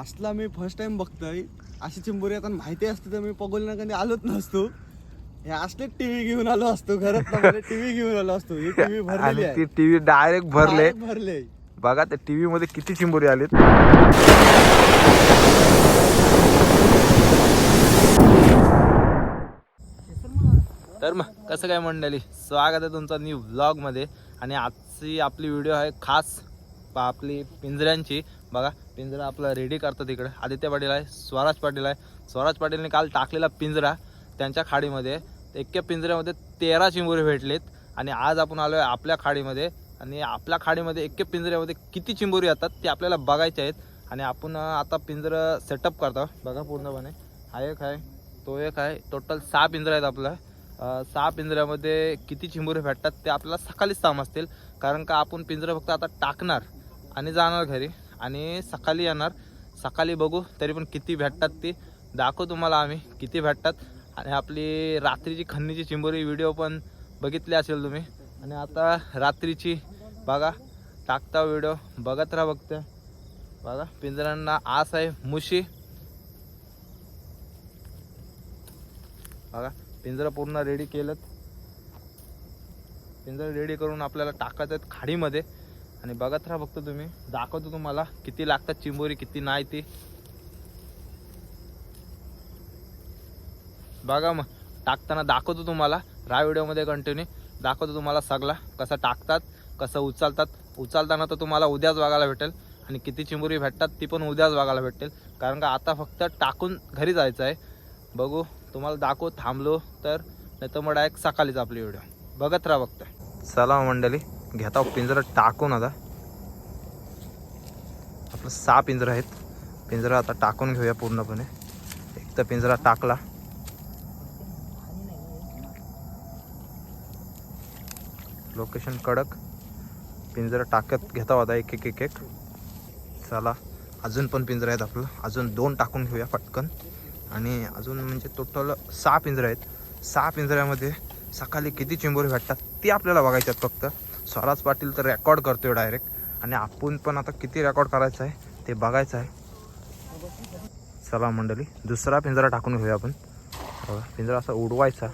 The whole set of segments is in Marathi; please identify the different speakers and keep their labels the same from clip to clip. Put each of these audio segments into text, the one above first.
Speaker 1: असला मी फर्स्ट टाइम बघतोय. अशी चिंबोरी आता माहिती असते तर मी पगोलना कधी आलोच नसतो. हे असले टीव्ही घेऊन आलो असतो घरात टीव्ही घेऊन आलो असतो. ही टीव्ही भरलेली आहे.
Speaker 2: ती टीव्ही डायरेक्ट भरले.
Speaker 1: भरले.
Speaker 2: बघा त्या टीव्ही मध्ये किती चिंबोरी आलीत. तर मग कसं काय मंडळी? स्वागत आहे तुमचं न्यू मध्ये. आणि आजची आपली व्हिडिओ आहे खास आपली पिंजऱ्यांची. बघा पिंजरा आपला रेडी करतात इकडे. आदित्य पाटील आहे स्वराज पाटील आहे. स्वराज पाटीलने काल टाकलेला पिंजरा त्यांच्या खाडीमध्ये. एक्या पिंजऱ्यामध्ये तेरा चिंबोरी भेटलेत आणि आज आपण आलो आहे आपल्या खाडीमध्ये. आणि आपल्या खाडीमध्ये एक्के पिंजऱ्यामध्ये किती चिंबोरी येतात ते आपल्याला बघायचे आहेत. आणि आपण आता पिंजरं सेटअप करतो. बघा पूर्णपणे. हा एक आहे तो एक आहे. टोटल सहा पिंजरं आहेत आपलं. सहा पिंजऱ्यामध्ये किती चिंबोरे भेटतात ते आपल्याला सकाळीच समजतील. कारण का आपण पिंजरं फक्त आता टाकणार आणि जाणार घरी. आणि सकाळी येणार. सकाळी बघू तरी पण किती भेटतात ती. दाखवू तुम्हाला आम्ही किती भेटतात. आणि आपली रात्रीची खन्नीची चिंबोरी व्हिडिओ पण बघितली असेल तुम्ही. आणि आता रात्रीची बघा टाकता व्हिडिओ बघत राहा बघते बघा पिंजऱ्यांना आस आहे मुशी. बघा पिंजरं पूर्ण रेडी केलं पिंजरं रेडी करून आपल्याला टाकायचं आहेत खाडीमध्ये. आणि बघत राहा फक्त तुम्ही. दाखवतो तुम्हाला किती लागतात चिंबोरी किती नाही ती. बघा मग टाकताना दाखवतो तुम्हाला. राय व्हिडिओमध्ये कंटिन्यू दाखवतो तुम्हाला सगळा कसं टाकतात कसं उचलतात. उचलताना तर तुम्हाला उद्याच बघायला भेटेल. आणि किती चिंबोरी भेटतात ती पण उद्याच बघायला भेटेल. कारण का आता फक्त टाकून घरी जायचं आहे. बघू तुम्हाला दाखवू थांबलो तर. नाही तर मग डायरेक्ट सकाळीच आपली व्हिडिओ बघत राहा बघता चला मंडळी. घेता हो, पिंजरा टाकून आता. आपलं सहा पिंजरं आहेत. पिंजरा आता टाकून घेऊया पूर्णपणे. एक तर पिंजरा टाकला. लोकेशन कडक. पिंजरा टाकत घेता हो आता एक एक एक एक. चला अजून पण पिंजरा आहेत आपलं. अजून दोन टाकून घेऊया पटकन. आणि अजून म्हणजे टोटल सहा पिंजरं आहेत. सहा पिंजऱ्यामध्ये सकाळी किती चिंबोरी भेटतात ते आपल्याला बघायच्यात फक्त. स्वराज पाटील तर रेकॉर्ड करतोय डायरेक्ट आणि आपण पण आता किती रेकॉर्ड करायचं आहे ते बघायचं आहे. चला मंडळी दुसरा पिंजरा टाकून घेऊया आपण. पिंजरा असा उडवायचा.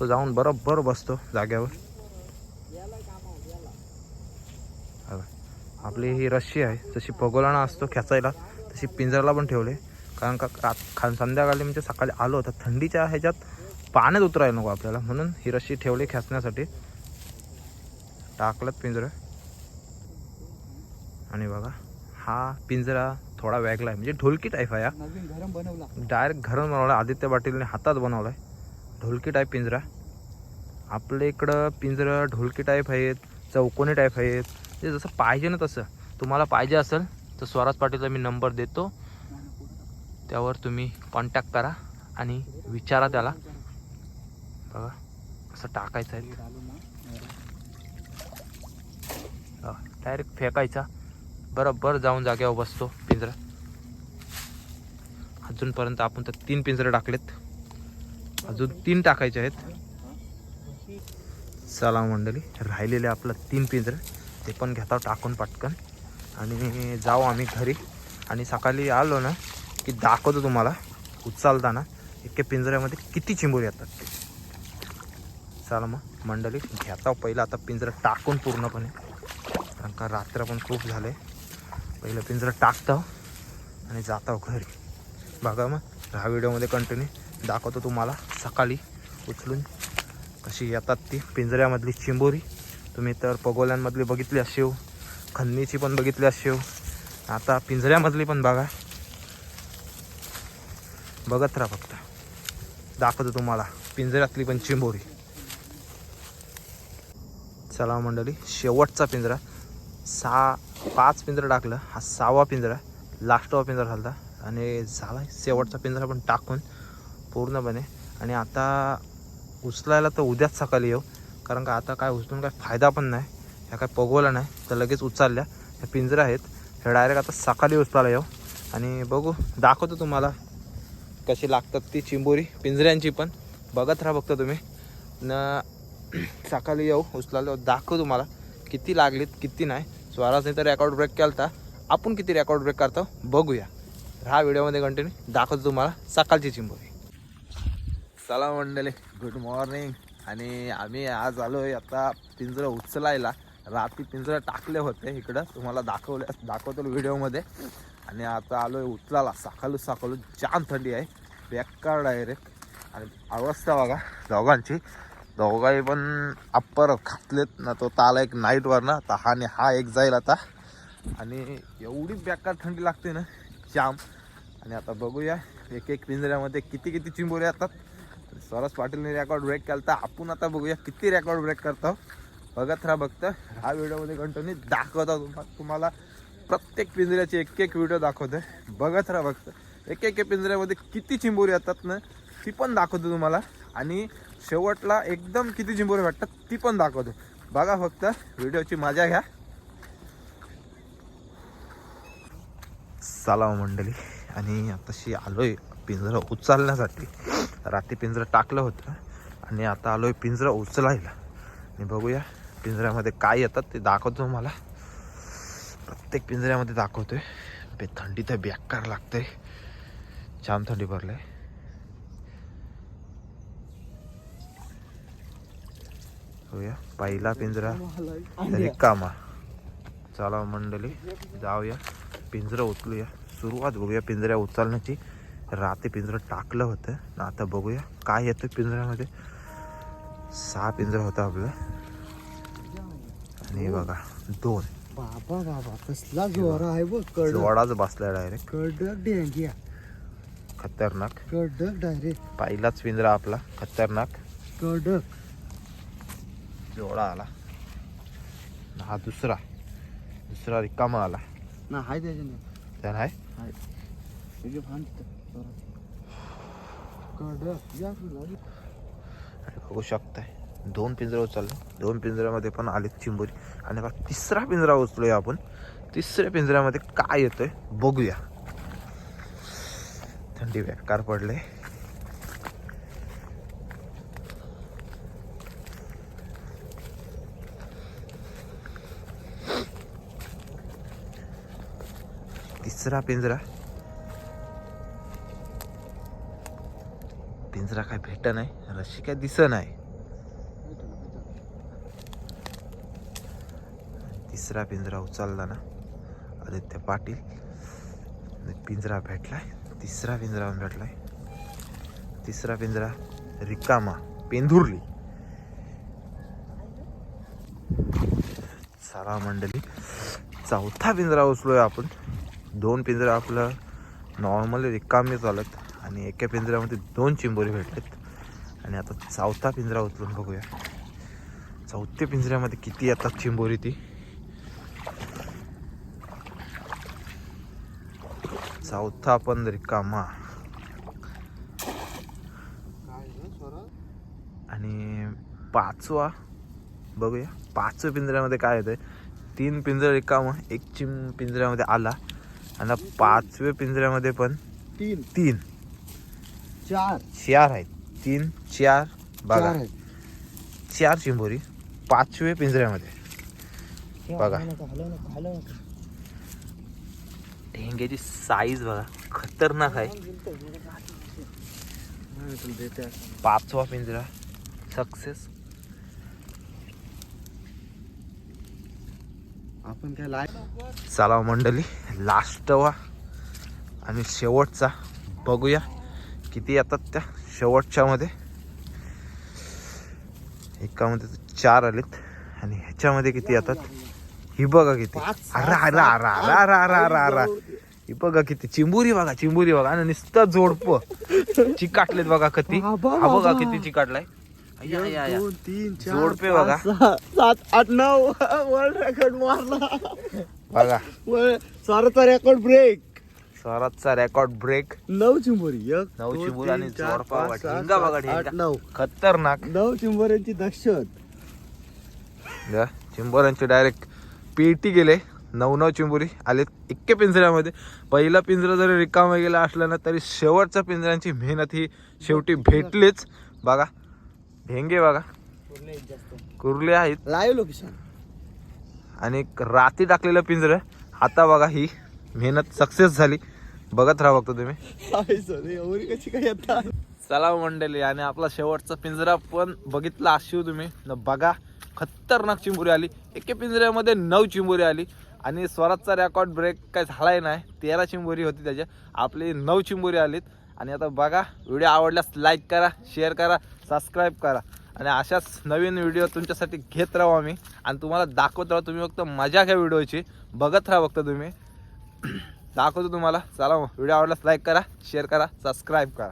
Speaker 2: तो जाऊन बरोबर बसतो जाग्यावर आपली ही रशी आहे जशी पगोलाना असतो खेचायला तशी पिंजऱ्याला पण ठेवले. कारण का रात खा संध्याकाळी म्हणजे सकाळी आलो तर थंडीच्या ह्याच्यात पाण्यात उतरायला नको आपल्याला. म्हणून ही रशी ठेवली खेचण्यासाठी. टाकलं पिंजरं. आणि बघा हा पिंजरा थोडा वेगळा आहे म्हणजे ढोलकी टाईप आहे हा. डायरेक्ट घरून बनवला. आदित्य पाटीलने हातात बनवला आहे ढोलकी टाईप पिंजरा. आपल्या इकडं पिंजरं ढोलकी टाईप आहेत चौकोनी टाईप आहेत. ते जसं पाहिजे ना तसं. तुम्हाला पाहिजे असेल तर स्वराज पाटीलचा मी नंबर देतो. त्यावर तुम्ही कॉन्टॅक्ट करा आणि विचारा त्याला. बघा असं टाकायचं आहे डायरेक्ट फेकायचा. बरोबर जाऊन जागेवर बसतो पिंजरा. अजूनपर्यंत आपण तर तीन पिंजरे टाकलेत. अजून तीन टाकायचे आहेत. चला मंडळी राहिलेले आपलं तीन पिंजरे. ते पण घेता टाकून पटकन. आणि जाऊ आम्ही घरी. आणि सकाळी आलो ना की दाखवतो तुम्हाला उचलताना. इतके पिंजऱ्यामध्ये किती चिंबूर येतात ते. चला मग मंडळी घेता पहिलं. आता पिंजरं टाकून पूर्णपणे. कारण का रात्र पण खूप झाले. पहिलं पिंजरं टाकतो आणि जातो घरी. बघा मग ह्या व्हिडिओमध्ये कंटिन्यू दाखवतो तुम्हाला सकाळी उचलून कशी येतात ती. पिंजऱ्यामधली चिंबोरी तुम्ही तर पगोल्यांमधली बघितली असेव खन्नीची पण बघितली असेव. आता पिंजऱ्यामधली पण बघा. बघत राहा फक्त. दाखवतो तुम्हाला पिंजऱ्यातली पण चिंबोरी. चला मंडळी शेवटचा पिंजरा. सहा पाच पिंजरं टाकलं. हा सहावा पिंजरा लास्टवा पिंजरा झाला आणि झाला शेवटचा पिंजरा पण टाकून पूर्णपणे. आणि आता उचलायला तर उद्याच सकाळी येऊ. कारण का आता काय उचलून काय फायदा पण नाही. ह्या काय पगवला नाही. तर लगेच उचलल्या. ह्या पिंजरा आहेत. हे डायरेक्ट आता सकाळी उचलायला येऊ. आणि बघू दाखवतो तुम्हाला कशी लागतात ती चिंबोरी. पिंजऱ्यांची पण. बघत राहा फक्त तुम्ही. न सकाळी येऊ उचलायला दाखवू तुम्हाला. किती लागलीत किती नाही. स्वराजने तर रेकॉर्ड ब्रेक केला होता आपण किती रेकॉर्ड ब्रेक करतो बघूया. हा व्हिडिओमध्ये कंटिन्यू दाखवतो तुम्हाला सकाळची चिंबोरी. चला मंडळी गुड मॉर्निंग आणि आम्ही आज आलो आहे आता पिंजरं उचलायला. रात्री पिंजरं टाकले होते इकडं. तुम्हाला दाखवले दाखवतो व्हिडिओमध्ये. आणि आता आलो आहे उचलाला सकाळू सकाळू जाम थंडी आहे. बेकार डायरेक्ट आणि अवस्था बघा दोघांची. दोघाही पण अप्पर घातलेत ना तो ताला एक नाईटवर ना तर हा आणि हा एक जाईल आता. आणि एवढी बेकार थंडी लागते ना जाम. आणि आता बघूया एक एक पिंजऱ्यामध्ये किती किती चिंबोरे येतात. सरस पाटीलने रेकॉर्ड ब्रेक केला तर आपण आता बघूया किती रेकॉर्ड ब्रेक करतो. बघत राहा बघतं हा व्हिडिओमध्ये कंटिन्यू दाखवतो तुम्हाला. प्रत्येक पिंजऱ्याचे एक एक व्हिडिओ दाखवतोय. बघत राहा बघतं एक एक पिंजऱ्यामध्ये किती चिंबोरी येतात ना ती पण दाखवतो तुम्हाला. आणि शेवटला एकदम किती चिंबोरी वाटतात ती पण दाखवतो. बघा फक्त व्हिडिओची मजा घ्या. चला मंडळी. आणि आताशी आलोय पिंजरं उचलण्यासाठी. रात्री पिंजरं टाकलं होतं आणि आता आलोय पिंजरं उचलायला. आणि बघूया पिंजऱ्यामध्ये काय येतात ते दाखवतो मला प्रत्येक पिंजऱ्यामध्ये दाखवतोय. थंडी तर बेकार लागते छान थंडी भरलंय. बघूया पहिला पिंजरा रिकामा चला मंडळी जाऊया. पिंजरं उचलूया. सुरुवात बघूया पिंजऱ्या उचलण्याची. रात्री पिंजरं टाकलं होतं. ना आता बघूया काय येतं पिंजऱ्यामध्ये. सहा पिंजरं होतं आपलं. आणि हे बघा दोन.
Speaker 1: बाबा बाबा कसला जोर आहे बघ
Speaker 2: जोडाच डायरेक्ट
Speaker 1: कडक डेंग्या.
Speaker 2: खतरनाक.
Speaker 1: कडक डायरेक्ट
Speaker 2: पहिलाच पिंजरा आपला खतरनाक.
Speaker 1: कडक.
Speaker 2: जोडा आला हा दुसरा. दुसरा रिकामा आला.
Speaker 1: ना हाय तुझे
Speaker 2: बघू शकताय. दोन पिंजरा उचलले. दोन पिंजऱ्यामध्ये पण आले चिंबोरी. आणि आता तिसरा पिंजरा उचलोय आपण. तिसऱ्या पिंजऱ्यामध्ये काय येतोय? बघूया. थंडी बेकार पडले तिसरा पिंजरा पिंजरा काय भेट नाही. रशी काय दिस नाही. तिसरा पिंजरा उचलला ना. आदित्य पाटील. पिंजरा भेटलाय. तिसरा पिंजरा पण भेटलाय. तिसरा पिंजरा रिकामा. पेंधुरली. सारा मंडळी. चौथा पिंजरा उचलोय आपण. दोन पिंजरा आपलं नॉर्मली रिकामी चालत. आणि एका पिंजऱ्यामध्ये दोन चिंबोरी भेटलेत. आणि आता चौथा पिंजरा उचलून बघूया. चौथ्या पिंजऱ्यामध्ये किती येतात चिंबोरी ती? चौथा पण रिकामा. आणि पाचवा बघूया. पाचव्या पिंजऱ्यामध्ये काय येतं तीन पिंजरा रिकामा एक चिम पिंजऱ्यामध्ये आला. आणि पाचव्या पिंजऱ्यामध्ये पण
Speaker 1: तीन.
Speaker 2: तीन.
Speaker 1: चार.
Speaker 2: चार आहेत. तीन चार बघा. चार चिंबोरी पाचवे पिंजऱ्यामध्ये. बघा. ढेंग्याची साईज बघा. खतरनाक आहे. पाचवा पिंजरा. सक्सेस
Speaker 1: आपण काय लाय
Speaker 2: चला मंडळी लास्ट वा आणि शेवटचा बघूया किती येतात त्या शेवटच्यामध्ये एकामध्ये चार आलेत आणि ह्याच्यामध्ये किती येतात ही बघा किती अरा अरा अरा अरा ही बघा किती चिंबुरी बघा चिंबुरी बघा आणि नुसतं जोडप चिकाटलेत बघा किती बघा किती चिकाटलाय या, या, या.
Speaker 1: दोन तीन चार
Speaker 2: जोडपे
Speaker 1: पाच,
Speaker 2: बघा.
Speaker 1: सहा, सात आठ नऊ. वर्ल्ड रेकॉर्ड मारला.
Speaker 2: बघा.
Speaker 1: साराचा रेकॉर्ड ब्रेक
Speaker 2: स्वराजचा रेकॉर्ड ब्रेक
Speaker 1: नऊ चिंबोरी. एक
Speaker 2: नऊ
Speaker 1: दोन,
Speaker 2: चिंबोरी
Speaker 1: तीन,
Speaker 2: आणि
Speaker 1: चार,
Speaker 2: जोडपा
Speaker 1: पाच. सहा,
Speaker 2: बघा,
Speaker 1: आठ. नऊ.
Speaker 2: खतरनाक.
Speaker 1: नऊ चिंबोऱ्यांची दहशत.
Speaker 2: या चिंबोऱ्यांचे डायरेक्ट पेटी गेले. नऊ नऊ चिंबोरी. आले इतके पिंजऱ्यामध्ये. पहिला पिंजरा जरी रिकामा गेला असला ना तरी शेवटच्या पिंजऱ्यांची मेहनत ही शेवटी भेटलीच. बघा. ढेंगे बघा. कुर्ले आहेत
Speaker 1: लाईव्ह लोकेशन
Speaker 2: आणि रात्री टाकलेलं पिंजरं. आता बघा ही मेहनत सक्सेस झाली. बघत राहा फक्त तुम्ही.
Speaker 1: एवढी कशी काय येतात
Speaker 2: चला मंडळी आणि आपला शेवटचा पिंजरा पण बघितला अशिव तुम्ही. न बघा खतरनाक चिंबुरी आली. एके पिंजऱ्यामध्ये नऊ चिंबुरी आली. आणि स्वराजचा रेकॉर्ड ब्रेक काय झालाय नाही तेरा चिंबोरी होती त्याच्या. आपली नऊ चिंबोरी आलीत. आणि आता बघा व्हिडिओ आवडल्यास लाईक करा शेअर करा सबस्क्राईब करा. आणि अशाच नवीन व्हिडिओ तुमच्यासाठी घेत राहू आम्ही. आणि तुम्हाला दाखवत राहू तुम्ही फक्त मजा घ्या व्हिडिओची. बघत राहा फक्त तुम्ही. दाखवतो तुम्हाला. चला व्हिडिओ आवडल्यास लाईक करा शेअर करा सबस्क्राईब करा.